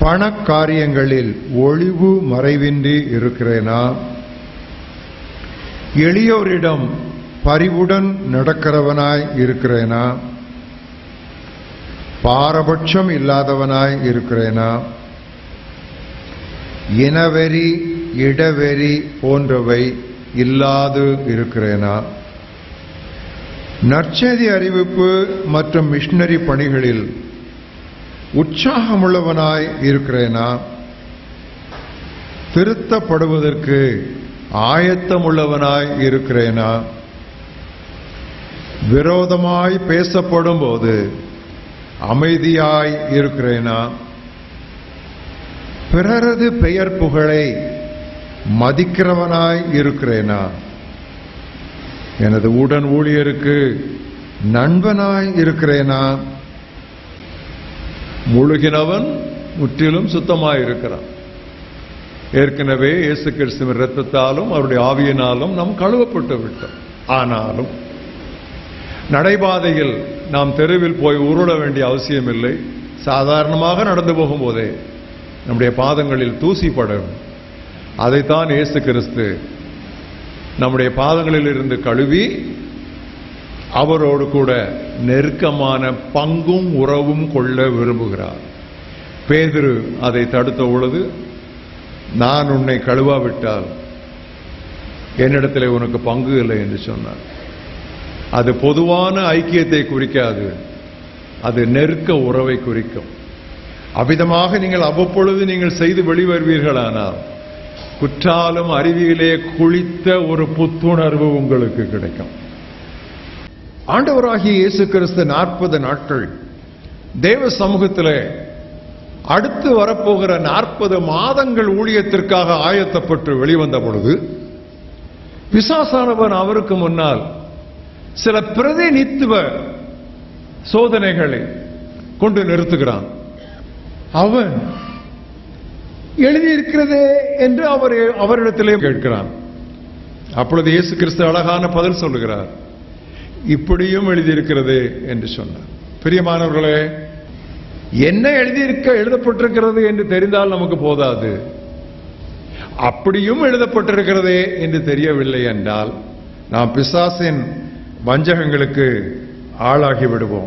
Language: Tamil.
பணக்காரியங்களில் ஒளிவு மறைவின்றி இருக்கிறேனா? எளியோரிடம் பரிவுடன் நடக்கிறவனாய் இருக்கிறேனா? பாரபட்சம் இல்லாதவனாய் இருக்கிறேனா? இனவெறி இடவெறி போன்றவை இல்லாது இருக்கிறேனா? நற்செய்தி அறிவிப்பு மற்றும் மிஷினரி பணிகளில் உற்சாகமுள்ளவனாய் இருக்கிறேனா? திருத்தப்படுவதற்கு ஆயத்தமுள்ளவனாய் இருக்கிறேனா? விரோதமாய் பேசப்படும் போது அமைதியாய் இருக்கிறேனா? பிறரது பெயர் புகழை மதிக்கிறவனாய் இருக்கிறேனா? எனது உடன் ஊழியருக்கு நண்பனாய் இருக்கிறேனா? முழுகினவன் முற்றிலும் சுத்தமாக இருக்கிறான் ஏற்கனவே இயேசு கிறிஸ்துவின் இரத்தத்தாலும் அவருடைய ஆவியினாலும் நாம் கழுவப்பட்டு விட்டோம். ஆனாலும் நடைபாதையில் நாம் தெருவில் போய் உருள வேண்டிய அவசியமில்லை. சாதாரணமாக நடந்து போகும்போதே நம்முடைய பாதங்களில் தூசி படும். அதைத்தான் இயேசு கிறிஸ்து நம்முடைய பாதங்களில் இருந்து கழுவி அவரோடு கூட நெருக்கமான பங்கும் உறவும் கொள்ள விரும்புகிறார். பேதுரு அதை தடுத்த பொழுது நான் உன்னை கழுவாவிட்டால் என்னிடத்தில் உனக்கு பங்கு இல்லை என்று சொன்னார். அது பொதுவான ஐக்கியத்தை குறிக்காது அது நெருக்க உறவை குறிக்கும். அவ்விதமாக நீங்கள் அவ்வப்பொழுது நீங்கள் செய்து வெளிவருவீர்களானால் குற்றாலும் அருவியிலே குளித்த ஒரு புத்துணர்வு உங்களுக்கு கிடைக்கும். ஆண்டவராகிய இயேசு கிறிஸ்து நாற்பது நாட்கள் தேவ சமூகத்தில் அடுத்து வரப்போகிற நாற்பது மாதங்கள் ஊழியத்திற்காக ஆயத்தப்பட்டு வெளிவந்த பொழுது பிசாசானவன் அவருக்கு முன்னால் சில பிரதிநித்துவ சோதனைகளை கொண்டு நிறுத்துகிறான். அவன் எழுதியிருக்கிறதே என்று அவர் அவரிடத்திலே கேட்கிறான். அப்பொழுது இயேசு கிறிஸ்து அழகான பதில் சொல்லுகிறார். இப்படியும் எழுதியிருக்கிறது என்று சொன்னார். பிரியமானவர்களே என்ன எழுதியிருக்க எழுதப்பட்டிருக்கிறது என்று தெரிந்தால் நமக்கு போதாது. அப்படியும் எழுதப்பட்டிருக்கிறதே என்று தெரியவில்லை என்றால் நாம் பிசாசின் வஞ்சகங்களுக்கு ஆளாகி விடுவோம்.